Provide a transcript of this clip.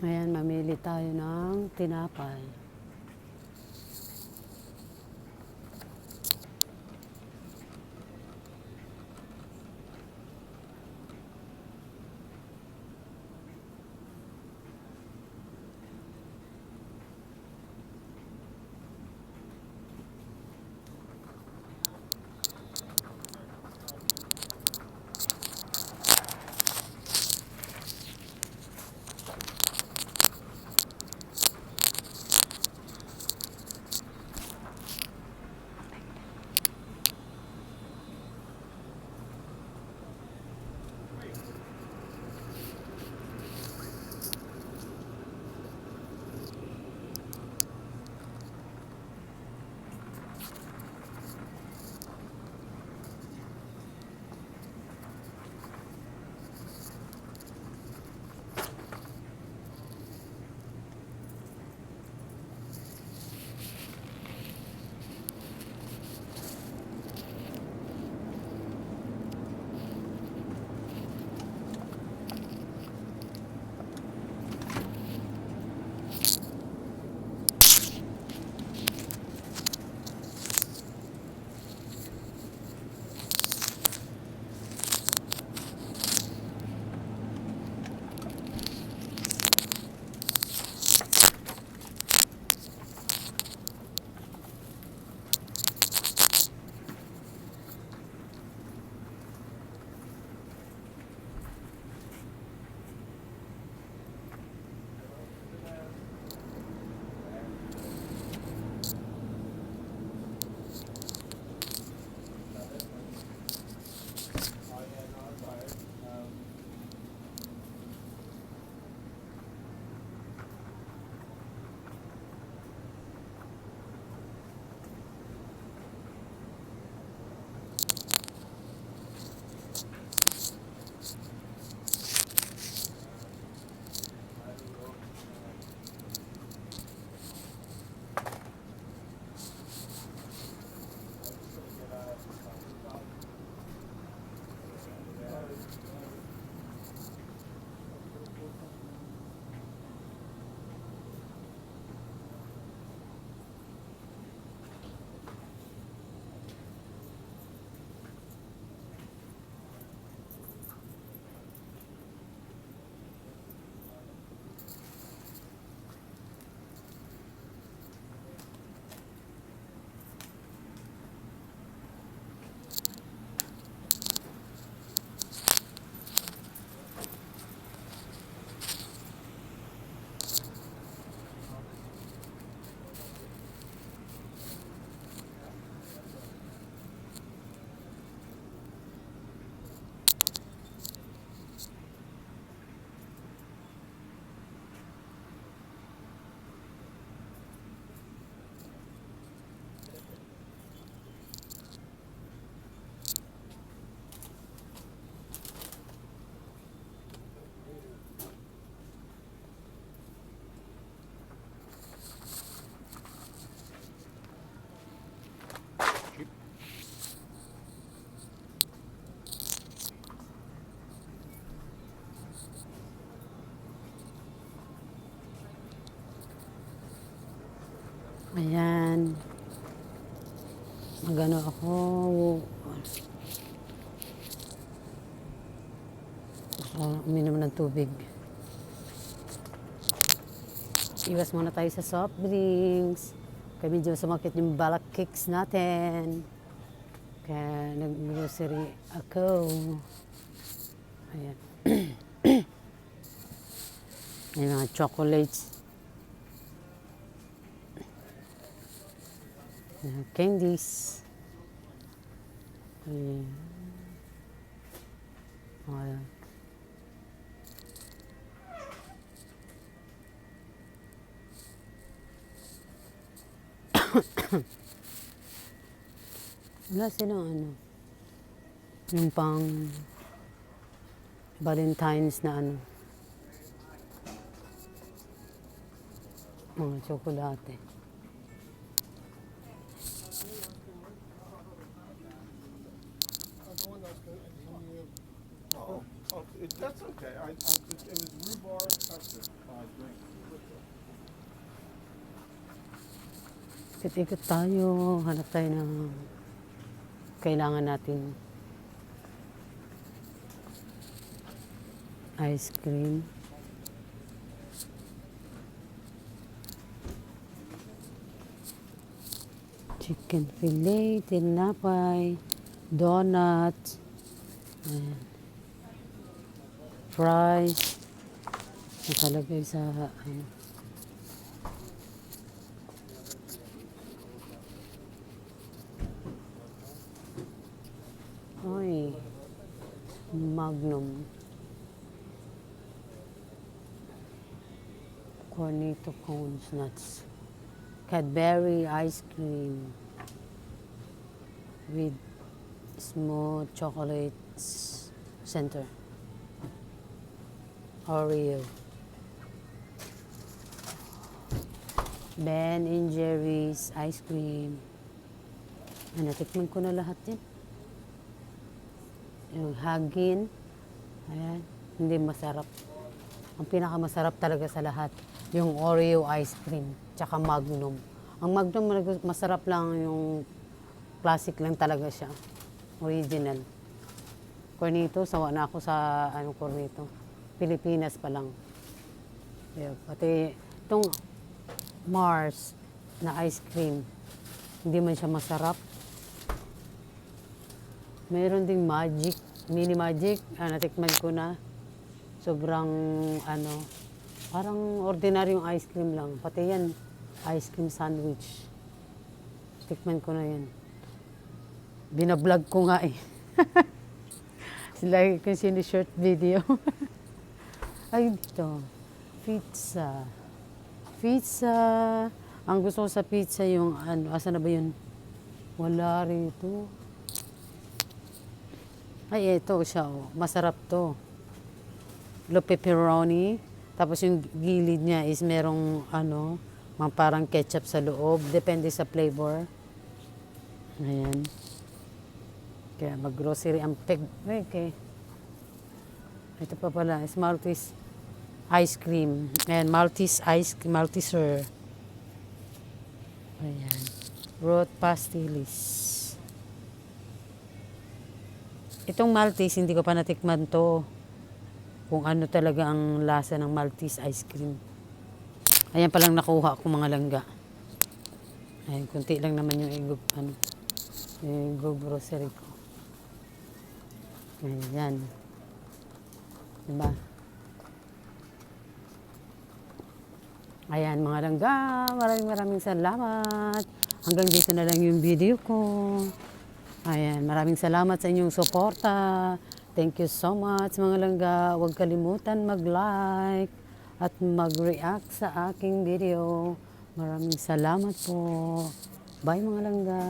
Ayan, mamili tayo ng tinapay. Ayan. Magano ako. Ako uminom ng tubig. Iwas muna tayo sa soft drinks. Kaya medyo sumakit yung balak kicks natin. Kaya nag-grocery ako. Ayan. Ayan mga chocolates. Ayan, candies. Ayan. Ayan. Wala silang ano. Yung pang Valentine's na ano. Mga tsokolate. I, I it was rhubarb custard uh, drink. Ikot-ikot tayo, hanap tayo ng kailangan natin ice cream. Chicken fillet, tinapay, donut, ayan fries, nakalagay sa ano, Ay, Magnum. Cornito cones nuts. Cadbury ice cream with smooth chocolate center. Oreo. Ben and Jerry's ice cream. Ah, natikman ko na lahat yan. Yung hagin. Ayan. Hindi masarap. Ang pinakamasarap talaga sa lahat, yung Oreo ice cream, tsaka Magnum. Ang Magnum, mag- masarap lang yung classic lang talaga siya. Original. Cornito, sawa na ako sa ano Cornito. Pilipinas pa lang. Yeah, pati itong Mars na ice cream, hindi man siya masarap. Meron ding magic, mini magic, ah, natikman ko na. Sobrang ano, parang ordinaryong ice cream lang. Pati yan, ice cream sandwich. Tikman ko na yan. Binablog ko nga eh. Sila kung sino short video. Ay, ito. Pizza. Pizza. Ang gusto ko sa pizza yung ano, asa na ba yun? Wala rito. Ay, ito siya. Oh. Masarap to. Lo pepperoni. Tapos yung gilid niya is merong ano, mga parang ketchup sa loob. Depende sa flavor. Ayan. Kaya mag-grocery ang peg. Okay. Ito pa pala, Maltese ice cream. Ayan, Maltese ice cream, Malteser. Ayan. Root pastilles. Itong Maltese, hindi ko pa natikman to. Kung ano talaga ang lasa ng Maltese ice cream. Ayan palang nakuha ko mga langga. Ayan, kunti lang naman yung igog, ano, igog grocery ko. Ayan. Diba? Ayan mga langga, maraming maraming salamat. Hanggang dito na lang yung video ko. Ayan, maraming salamat sa inyong suporta. Thank you so much mga langga. Huwag kalimutan mag-like at mag-react sa aking video. Maraming salamat po. Bye mga langga.